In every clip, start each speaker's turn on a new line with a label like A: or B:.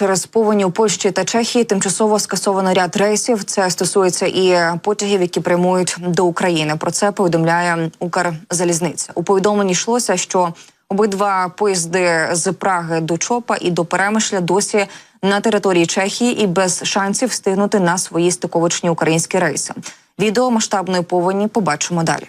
A: через повені у Польщі та Чехії тимчасово скасовано ряд рейсів. Це стосується і потягів, які прямують до України. Про це повідомляє Укрзалізниця. У повідомленні йшлося, що обидва поїзди з Праги до Чопа і до Перемишля досі на території Чехії і без шансів встигнути на свої стиковочні українські рейси. Відео масштабної повені побачимо далі.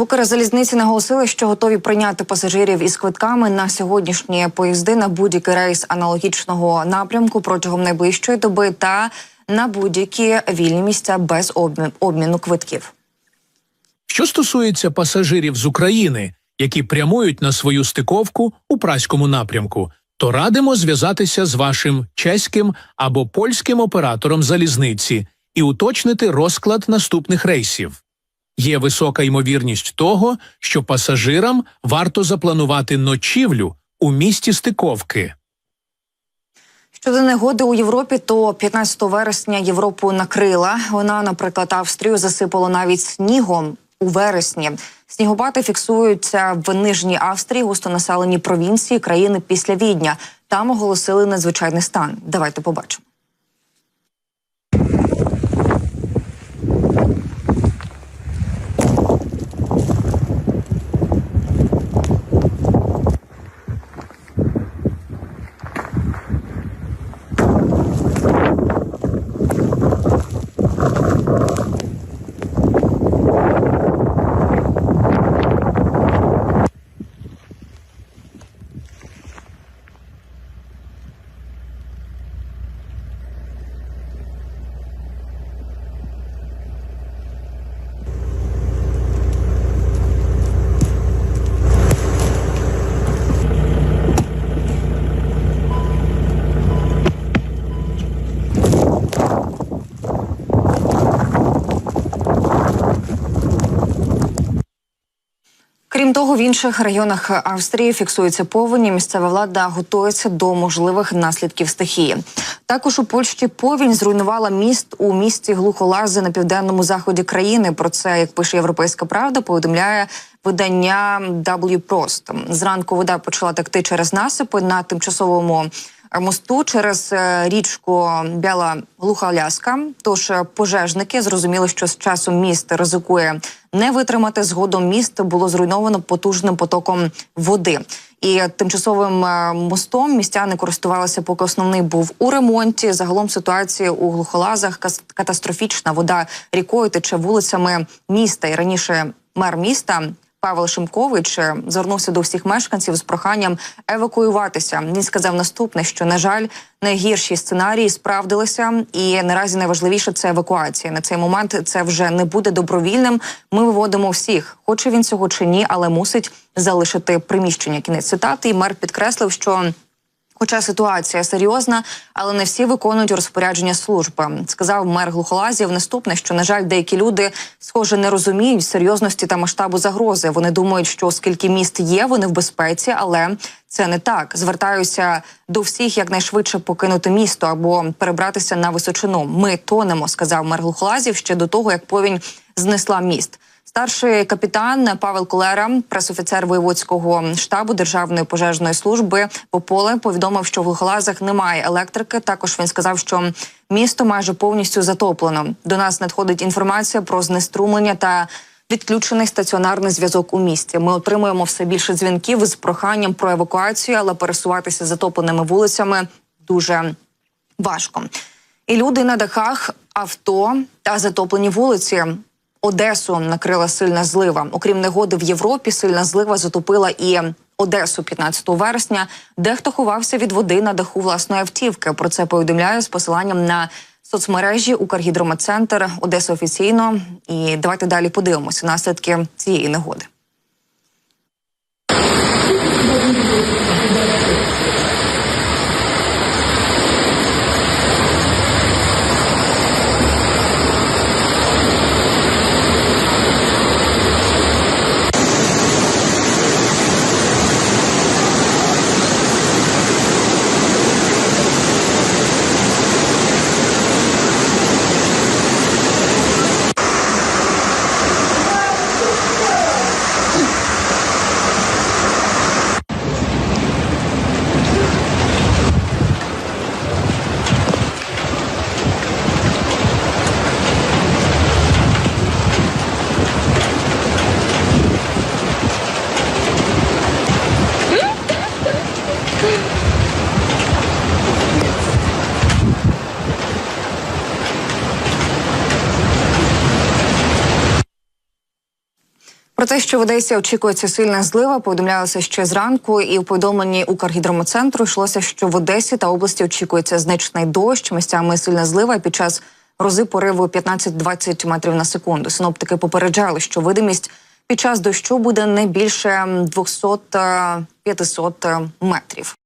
A: В Укрзалізниці наголосили, що готові прийняти пасажирів із квитками на сьогоднішні поїзди на будь-який рейс аналогічного напрямку протягом найближчої доби та на будь-які вільні місця без обмі- обміну квитків.
B: Що стосується пасажирів з України, які прямують на свою стиковку у праському напрямку, то радимо зв'язатися з вашим чеським або польським оператором залізниці і уточнити розклад наступних рейсів. Є висока ймовірність того, що пасажирам варто запланувати ночівлю у місті стиковки.
A: Щодо негоди у Європі, то 15 вересня Європу накрила. Вона, наприклад, Австрію засипало навіть снігом у вересні. Снігопади фіксуються в Нижній Австрії, густонаселеній провінції країни після Відня. Там оголосили надзвичайний стан. Давайте побачимо. Крім того, в інших районах Австрії фіксуються повені. Місцева влада готується до можливих наслідків стихії. Також у Польщі повінь зруйнувала міст у місті Глухолази на південному заході країни. Про це, як пише Європейська Правда, повідомляє видання W Prost. Зранку вода почала текти через насипи на тимчасовому мосту через е, річку Біла Глухоляска. Тож е, пожежники зрозуміли, що з часом міст ризикує не витримати. Згодом міст було зруйновано потужним потоком води. І тимчасовим е, мостом містяни користувалися, поки основний був у ремонті. Загалом ситуація у глухолазах катастрофічна. Вода рікою тече вулицями міста. І раніше мер міста Павел Шимкович е, звернувся до всіх мешканців з проханням евакуюватися. Він сказав наступне: що на жаль, найгірші сценарії справдилися, і наразі найважливіше це евакуація. На цей момент це вже не буде добровільним. Ми виводимо всіх, хоче він цього чи ні, але мусить залишити приміщення. Кінець цитати. І мер підкреслив, що. Хоча ситуація серйозна, але не всі виконують розпорядження служби. Сказав мер Глухолазів наступне, що на жаль, деякі люди схоже не розуміють серйозності та масштабу загрози. Вони думають, що оскільки міст є, вони в безпеці, але це не так. Звертаюся до всіх якнайшвидше покинути місто або перебратися на височину. Ми тонемо, сказав мер Глухолазів ще до того, як повінь знесла міст. Старший капітан Павел Колера, пресофіцер воєводського штабу Державної пожежної служби Пополе, повідомив, що в Глухолазах немає електрики. Також він сказав, що місто майже повністю затоплено. До нас надходить інформація про знеструмлення та відключений стаціонарний зв'язок у місті. Ми отримуємо все більше дзвінків з проханням про евакуацію, але пересуватися затопленими вулицями дуже важко. І люди на дахах, авто та затоплені вулиці. Одесу накрила сильна злива. Окрім негоди в Європі, сильна злива затопила і Одесу 15 вересня. Дехто ховався від води на даху власної автівки. Про це повідомляє з посиланням на соцмережі Укргідрометцентр Одеса офіційно. І давайте далі подивимося наслідки цієї негоди. Про те, що в Одесі очікується сильна злива, повідомлялося ще зранку, і в повідомленні Укргідромоцентру йшлося, що в Одесі та області очікується значний дощ, місцями сильна злива під час грози пориву 15-20 метрів на секунду. Синоптики попереджали, що видимість під час дощу буде не більше 200-500 метрів.